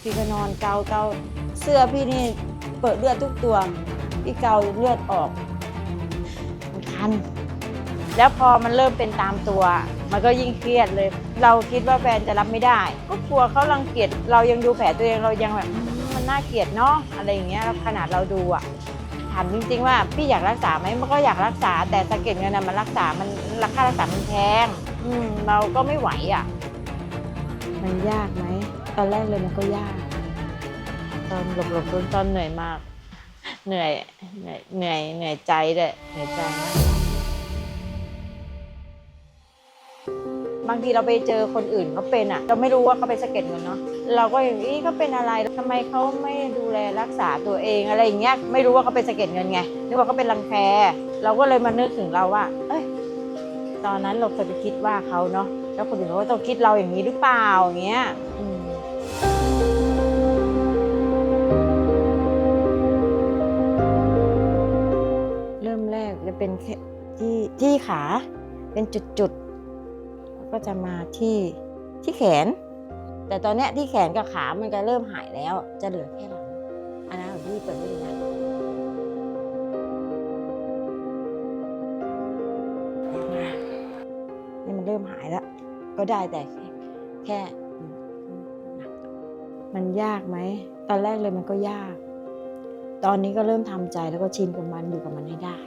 พี่ก็นอนเกาเกาเสื้อพี่นี่เปิดเลือดทุกตัว พี่เกาเลือดออกมันคัน แล้วพอมันเริ่มเป็นตามตัว มันก็ยิ่งเครียดเลย เราคิดว่าแฟนจะรับไม่ได้ ก็กลัวเขารังเกียจเรายังดูแผลตัวเองเรายังแบบมันน่าเกลียดเนาะอะไรอย่างเงี้ยขนาดเราดูอะถามจริงๆว่าพี่อยากรักษาไหมมันก็อยากรักษา แต่สะเก็ดเงินมันรักษา มันราคารักษามันแพง อืมเราก็ไม่ไหวอะมันยากไหม อนแรกเลยมันก็ยาก ตอนหลบๆตอนๆเหนื่อยมาก เหนื่อย เหนื่อย เหนื่อยเหนื่อยใจด้วยเหนื่อยใจมากบางทีเราไปเจอคนอื่นเขาเป็นอะ เราไม่รู้ว่าเขาเป็นสะเก็ดเงินเนาะ เราก็อย่างนี้เขาเป็นอะไรทำไมเขาไม่ดูแลรักษาตัวเองอะไรอย่างเงี้ย ไม่รู้ว่าเขาเป็นสะเก็ดเงินไง นึกว่าเขาเป็นรังแค เราก็เลยมานึกถึงเราว่า เอ้ย ตอนนั้นเราเคยไปคิดว่าเขาเนาะ แล้วคนอื่นเขาก็ต้องคิดเราอย่างนี้หรือเปล่าอย่างเงี้ยอืม เป็นแค่ที่ที่ขาเป็นจุดๆก็จะมาที่ที่แขน แต่ตอนเนี้ยที่แขนกับขามันก็เริ่มหายแล้ว จะเหลือแค่หลังอันนั้นของพี่เปิดไม่ได้นะนี่มันเริ่มหายแล้ว ก็ได้แต่แค่แค่อืมมันยากไหม ตอนแรกเลยมันก็ยาก ตอนนี้ก็เริ่มทำใจแล้วก็ชินกับมันอยู่กับมันให้ได้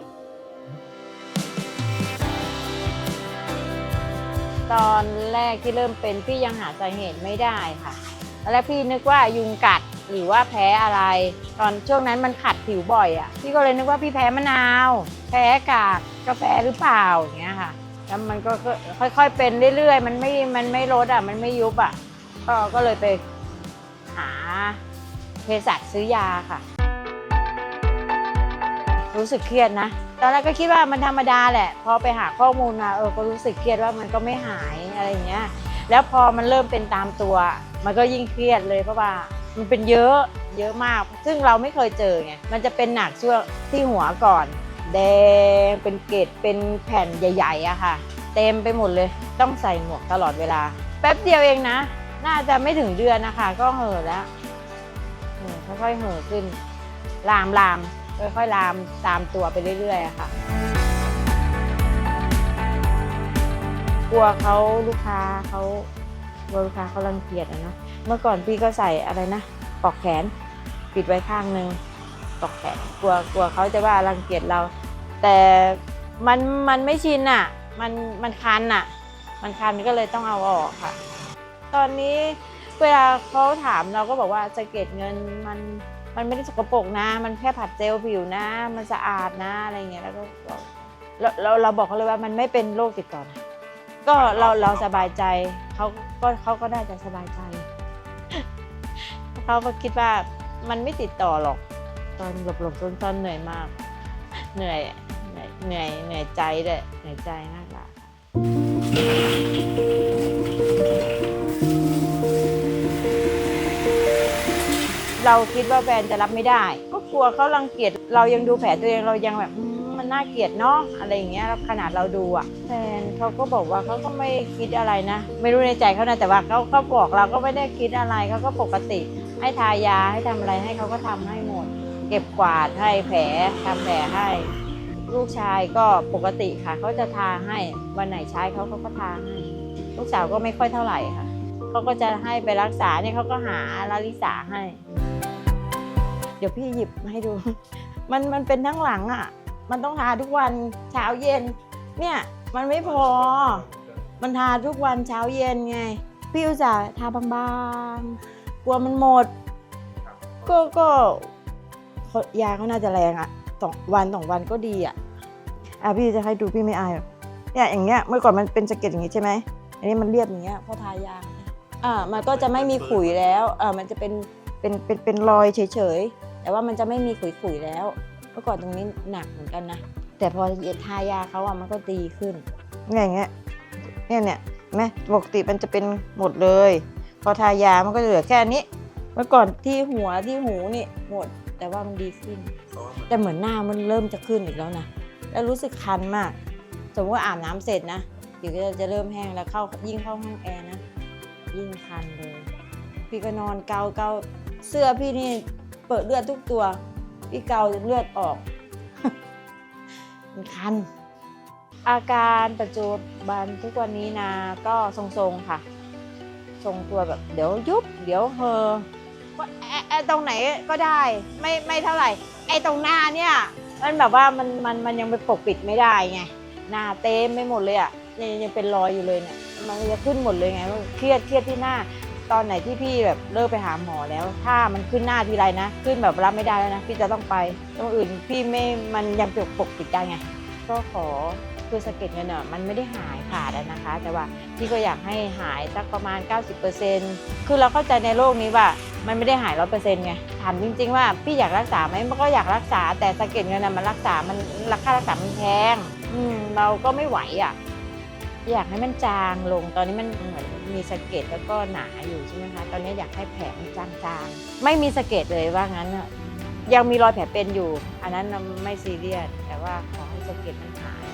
ตอนแรกที่เริ่มเป็นพี่ยังหาสาเหตุไม่ได้ค่ะตอนแรกพี่นึกว่ายุงกัดหรือว่าแพ้อะไร ตอนช่วงนั้นมันขัดผิวบ่อยอะ พี่ก็เลยนึกว่าพี่แพ้มะนาว แพ้กากกาแฟหรือเปล่าอย่างเงี้ยค่ะ แล้วมันก็ค่อยๆเป็นเรื่อยๆ มันไม่ มันไม่ลดอะ มันไม่ยุบอะ ก็ก็เลยไปหาเภสัชซื้อยาค่ะ รู้สึกเครียดนะ ตอนแรกก็คิดว่ามันธรรมดาแหละ พอไปหาข้อมูลมาเออก็รู้สึกเครียดว่ามันก็ไม่หายอะไรอย่างเงี้ย แล้วพอมันเริ่มเป็นตามตัว มันก็ยิ่งเครียดเลยเพราะว่ามันเป็นเยอะเยอะมาก ซึ่งเราไม่เคยเจอไง มันจะเป็นหนักช่วงที่หัวก่อน แดงเป็นเกล็ดเป็นแผ่นใหญ่ๆอะค่ะ เต็มไปหมดเลย ต้องใส่หมวกตลอดเวลา แป๊บเดียวเองนะ น่าจะไม่ถึงเดือนนะคะ ก็เห่อแล้วค่อยๆเห่อขึ้น ลามลาม ค่อยๆลามตามตัวไปเรื่อยๆค่ะ กลัวเขาลูกค้าเขากลัวลูกค้าเขารังเกียจอะเนาะเมื่อก่อนพี่ก็ใส่อะไรนะปลอกแขน ปิดไว้ข้างหนึ่งปลอกแขนกลัวกลัวเขาจะว่ารังเกียจเรา แต่มันมันไม่ชินอะมันมันคันอะมันคันก็เลยต้องเอาออกค่ะ ตอนนี้เวลาเขาถามเราก็บอกว่าสะเก็ดเงินมัน มันไม่ได้สกปรกนะ มันแค่ผัดเจลผิวนะ มันสะอาดนะอะไรเงี้ยแล้วก็บอกเราเราเราบอกเขาเลยว่ามันไม่เป็นโรคติดต่อนะก็เราเราสบายใจเขาก็เขาก็น่าจะสบายใจเขาก็คิดว่ามันไม่ติดต่อหรอก ตอนหลบหลบตอนตอนๆเหนื่อยมาก เหนื่อยเหนื่อยเหนื่อยเหนื่อยใจด้วยเหนื่อยใจมากละ เราคิดว่าแฟนจะรับไม่ได้ ก็กลัวเขารังเกียจเรายังดูแผลตัวเองเรายังแบบมันน่าเกลียดเนาะอะไรอย่างเงี้ยขนาดเราดูอะแฟนเขาก็บอกว่าเขาก็ไม่คิดอะไรนะ ไม่รู้ในใจเขานะแต่ว่าเขาเขาบอกเราก็ไม่ได้คิดอะไรเขาก็ปกติ ให้ทายาให้ทำอะไรให้เขาก็ทำให้หมด เก็บกวาดให้แผลทำแผลให้ ลูกชายก็ปกติค่ะเขาจะทาให้วันไหนใช้เขาเขาก็ทาให้ลูกสาวก็ไม่ค่อยเท่าไหร่ค่ะเขาก็จะให้ไปรักษาเนี่ยเขาก็หาลาลิสาให้ ดี๋ยวพี่หยิบมาให้ดู มันมันเป็นทั้งหลังอะ มันต้องทาทุกวันเช้าเย็น เนี่ยมันไม่พอ มันทาทุกวันเช้าเย็นไง พี่อุตส่าห์ทาบางๆ กลัวมันหมด ก็ก็ยาเขาน่าจะแรงอะสองวันสองวันก็ดีอะ อะพี่จะให้ดูพี่ไม่อายหรอกเนี่ยอย่างเงี้ยเมื่อก่อนมันเป็นสะเก็ดอย่างงี้ใช่ไหมอันนี้มันเรียบอย่างเงี้ยพอทายาอ่ามันก็จะไม่มีขุยแล้วอ่ามันจะเป็นเป็นเป็นเป็นรอยเฉยๆ แต่ว่ามันจะไม่มีขุยๆแล้วเมื่อก่อนตรงนี้หนักเหมือนกันนะ แต่พอทายาเขาอะมันก็ดีขึ้นเนี่ยอย่างเงี้ยเนี่ยเนี่ยเห็นไหมปกติมันจะเป็นหมดเลย พอทายามันก็เหลือแค่นี้ เมื่อก่อนที่หัวที่หูนี่หมด แต่ว่ามันดีขึ้น แต่เหมือนหน้ามันเริ่มจะขึ้นอีกแล้วนะแล้วรู้สึกคันมาก สมมติว่าอาบน้ำเสร็จนะเดี๋ยวก็จะเริ่มแห้งแล้วเข้ายิ่งเข้าห้องแอร์นะ ยิ่งคันเลย พี่ก็นอนเกาเกาเสื้อพี่นี่เปิดเลือดทุกตัว พี่เกาจนเลือดออก มันคัน อาการปัจจุบันทุกวันนี้นะก็ทรงๆค่ะ ทรงตัวแบบเดี๋ยวยุบ เดี๋ยวเฮอก็แออตรงไหนก็ได้ ไม่ไม่เท่าไหร่ ไอตรงหน้าเนี่ยมันแบบว่ามันมันมันยังไปปกปิดไม่ได้ไงหน้าเต็มไม่หมดเลยอะยังยังเป็นรอยอยู่เลยเนี่ยมันจะขึ้นหมดเลยไงเครียดเครียดที่หน้า ตอนไหนที่พี่แบบเลิกไปหาหมอแล้ว ถ้ามันขึ้นหน้าทีไรนะ ขึ้นแบบรับไม่ได้แล้วนะ พี่จะต้องไปตรงอื่นพี่ไม่มันยังปกปกปิดได้ไง ก็ขอคือสะเก็ดเงินอะมันไม่ได้หายขาดนะคะ แต่ว่าพี่ก็อยากให้หายสักประมาณ 90%คือเราเข้าใจในโลกนี้ว่ามันไม่ได้หายร้อยเปอร์เซ็นต์ไงถามจริง ๆ ว่าพี่อยากรักษาไหมมันก็อยากรักษาแต่สะเก็ดเงินอะมันรักษามันราคารักษามันแพงอืมเราก็ไม่ไหวอะ อยากให้มันจางลง ตอนนี้มันเหมือนมีสะเก็ดแล้วก็หนาอยู่ใช่ไหมคะ ตอนนี้อยากให้แผลมันจางๆ ไม่มีสะเก็ดเลยว่างั้นอะยังมีรอยแผลเป็นอยู่ อันนั้นไม่ซีเรียส แต่ว่าขอให้สะเก็ดมันหาย